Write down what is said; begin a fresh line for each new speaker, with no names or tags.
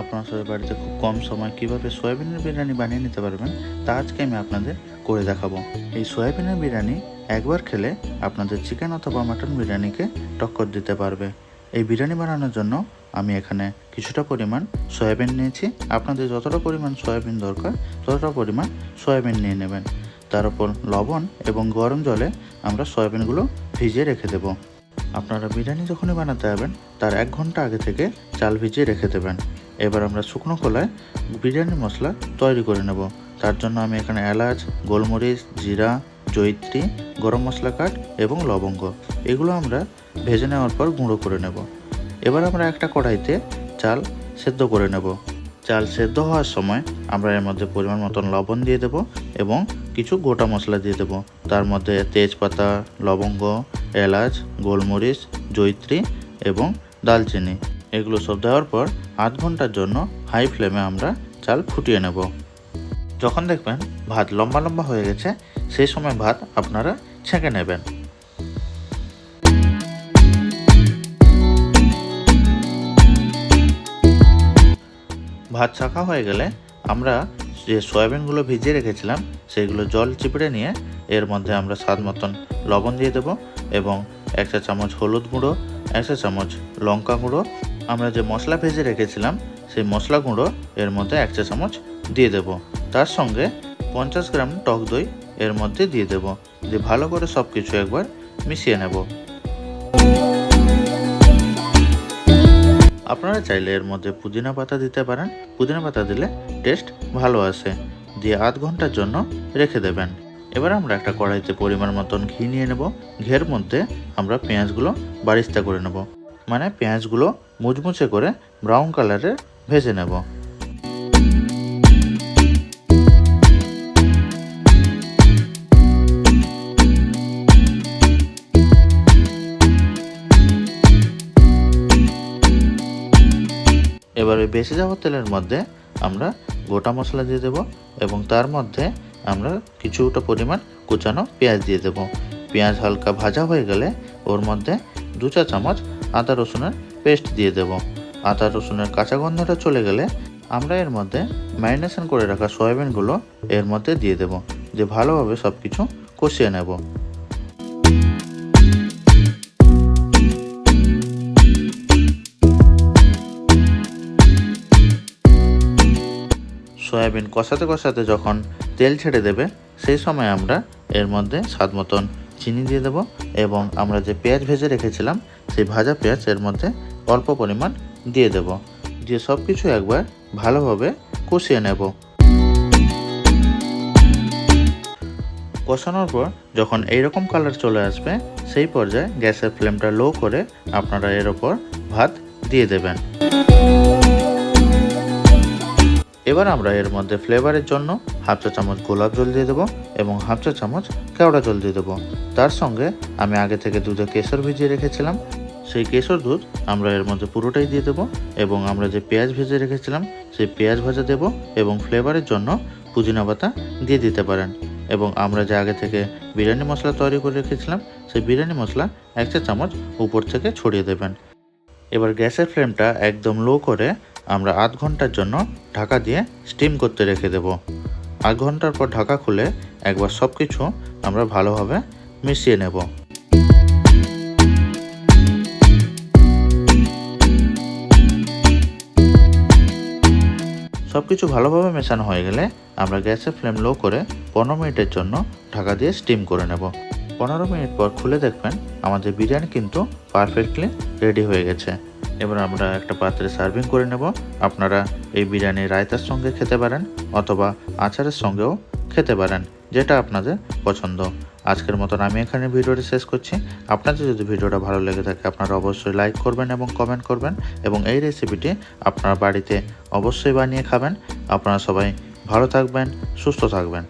আপনার সবাই বাড়িতে খুব কম সময় কীভাবে সয়াবিনের বিরিয়ানি বানিয়ে নিতে পারবেন, তা আজকে আমি আপনাদের করে দেখাবো। এই সয়াবিনের বিরিয়ানি একবার খেলে আপনাদের চিকেন অথবা মাটন বিরিয়ানিকে টক্কর দিতে পারবে। এই বিরিয়ানি বানানোর জন্য আমি এখানে কিছুটা পরিমাণ সয়াবিন নিয়েছি। আপনাদের যতটা পরিমাণ সয়াবিন দরকার, ততটা পরিমাণ সয়াবিন নিয়ে নেবেন। তার উপর লবণ এবং গরম জলে আমরা সয়াবিনগুলো ভিজিয়ে রেখে দেবো। আপনারা বিরিয়ানি যখনই বানাতে যাবেন, তার এক ঘণ্টা আগে থেকে চাল ভিজিয়ে রেখে দেবেন। এবার আমরা শুকনো কলায় বিরিয়ানি মশলা তৈরি করে নেব। তার জন্য আমি এখানে এলাচ, গোলমরিচ, জিরা, জয়িত্রী, গরম মশলা কাঠ এবং লবঙ্গ, এগুলো আমরা ভেজে নেওয়ার পর গুঁড়ো করে নেব। এবার আমরা একটা কড়াইতে চাল সেদ্ধ করে নেব। চাল সেদ্ধ হওয়ার সময় আমরা এর মধ্যে পরিমাণ মতন লবণ দিয়ে দেব এবং কিছু গোটা মশলা দিয়ে দেব। তার মধ্যে তেজপাতা, লবঙ্গ, এলাচ, গোলমরিচ জৈত্রী এবং দালচিনি। এগুলো সব দেওয়ার পর আধ ঘণ্টার জন্য হাই ফ্লেমে আমরা চাল ফুটিয়ে নেব। যখন দেখবেন ভাত লম্বা লম্বা হয়ে গেছে, সেই সময় ভাত আপনারা ছেঁকে নেবেন। ভাত ছাকা হয়ে গেলে আমরা যে সয়াবিনগুলো ভিজিয়ে রেখেছিলাম, সেইগুলো জল চিপড়ে নিয়ে এর মধ্যে আমরা স্বাদ মতন লবণ দিয়ে দেবো এবং এক চা চামচ হলুদ গুঁড়ো, এক চা চামচ লঙ্কা গুঁড়ো। আমরা যে মশলা ভেজে রেখেছিলাম, সেই মশলা গুঁড়ো এর মধ্যে এক চা চামচ দিয়ে দেব। তার সঙ্গে পঞ্চাশ গ্রাম টক দই এর মধ্যে দিয়ে দেব। দিয়ে ভালো করে সব কিছু একবার মিশিয়ে নেব। আপনারা চাইলে এর মধ্যে পুদিনা পাতা দিতে পারেন। পুদিনা পাতা দিলে টেস্ট ভালো আসে। দিয়ে আধ ঘণ্টার জন্য রেখে দেবেন। এবার আমরা একটা কড়াইতে পরিমাণ মতন ঘি নিয়ে নেব। ঘের মধ্যে আমরা পেঁয়াজগুলো বারিস্তা করে নেব। মানে পেঁয়াজগুলো মুচমুচে করে ব্রাউন কালারের ভেজে নেব। এবারে বেঁচে যাওয়া তেলের মধ্যে আমরা গোটা মশলা দিয়ে দেব এবং তার মধ্যে আমরা কিছুটা পরিমাণ কুচানো পেঁয়াজ দিয়ে দেব। পেঁয়াজ হালকা ভাজা হয়ে গেলে ওর মধ্যে দু চা চামচ আদা রসুনের পেস্ট দিয়ে দেব। আদা রসুনের কাঁচা গন্ধটা চলে গেলে আমরা এর মধ্যে ম্যারিনেশন করে রাখা সয়াবিনগুলো এর মধ্যে দিয়ে দেব। যে ভালোভাবে সব কিছু কষিয়ে নেব। সয়াবিন কষাতে কষাতে যখন তেল ছেড়ে দেবে, সেই সময় আমরা এর মধ্যে স্বাদ মতন চিনি দিয়ে দেব এবং আমরা যে পেঁয়াজ ভেজে রেখেছিলাম, সেই ভাজা পেঁয়াজ এর মধ্যে অল্প পরিমাণ দিয়ে দেব। দিয়ে সব কিছু একবার ভালোভাবে কষিয়ে নেব। কষানোর পর যখন এইরকম কালার চলে আসবে, সেই পর্যায়ে গ্যাসের ফ্লেমটা লো করে আপনারা এর ওপর ভাত দিয়ে দেবেন। এবার আমরা এর মধ্যে ফ্লেভারের জন্য হাফ চা চামচ গোলাপ জল দিয়ে দেবো এবং হাফ চা চামচ কেওড়া জল দিয়ে দেবো। তার সঙ্গে আমি আগে থেকে দুধে কেশর ভিজিয়ে রেখেছিলাম। সেই কেশর দুধ আমরা এর মধ্যে পুরোটাই দিয়ে দেবো এবং আমরা যে পেঁয়াজ ভেজে রেখেছিলাম, সেই পেঁয়াজ ভাজা দেবো এবং ফ্লেভারের জন্য পুদিনা পাতা দিয়ে দিতে পারেন। এবং আমরা যে আগে থেকে বিরিয়ানি মশলা তৈরি করে রেখেছিলাম, সেই বিরিয়ানি মশলা এক চা চামচ উপর থেকে ছড়িয়ে দেবেন। এবার গ্যাসের ফ্লেমটা একদম লো করে আমরা আধ ঘণ্টার জন্য ঢাকা দিয়ে স্টিম করতে রেখে দেব। আধ ঘণ্টার পর ঢাকা খুলে একবার সব কিছু আমরা ভালোভাবে মিশিয়ে নেব। সব কিছু ভালোভাবে মেশানো হয়ে গেলে আমরা গ্যাসের ফ্লেম লো করে পনেরো মিনিটের জন্য ঢাকা দিয়ে স্টিম করে নেব। পনেরো মিনিট পর খুলে দেখবেন আমাদের বিরিয়ানি কিন্তু পারফেক্টলি রেডি হয়ে গেছে। এবার আমরা একটা পাত্রে সার্ভিং করে নেব। আপনারা এই বিরিয়ানি রায়তার সঙ্গে খেতে পারেন অথবা আচারের সঙ্গেও খেতে পারেন, যেটা আপনাদের পছন্দ। আজকের মতন আমি এখানে ভিডিওটি শেষ করছি। আপনাদের যদি ভিডিওটা ভালো লেগে থাকে, আপনারা অবশ্যই লাইক করবেন এবং কমেন্ট করবেন এবং এই রেসিপিটি আপনার বাড়িতে অবশ্যই বানিয়ে খাবেন। আপনারা সবাই ভালো থাকবেন, সুস্থ থাকবেন।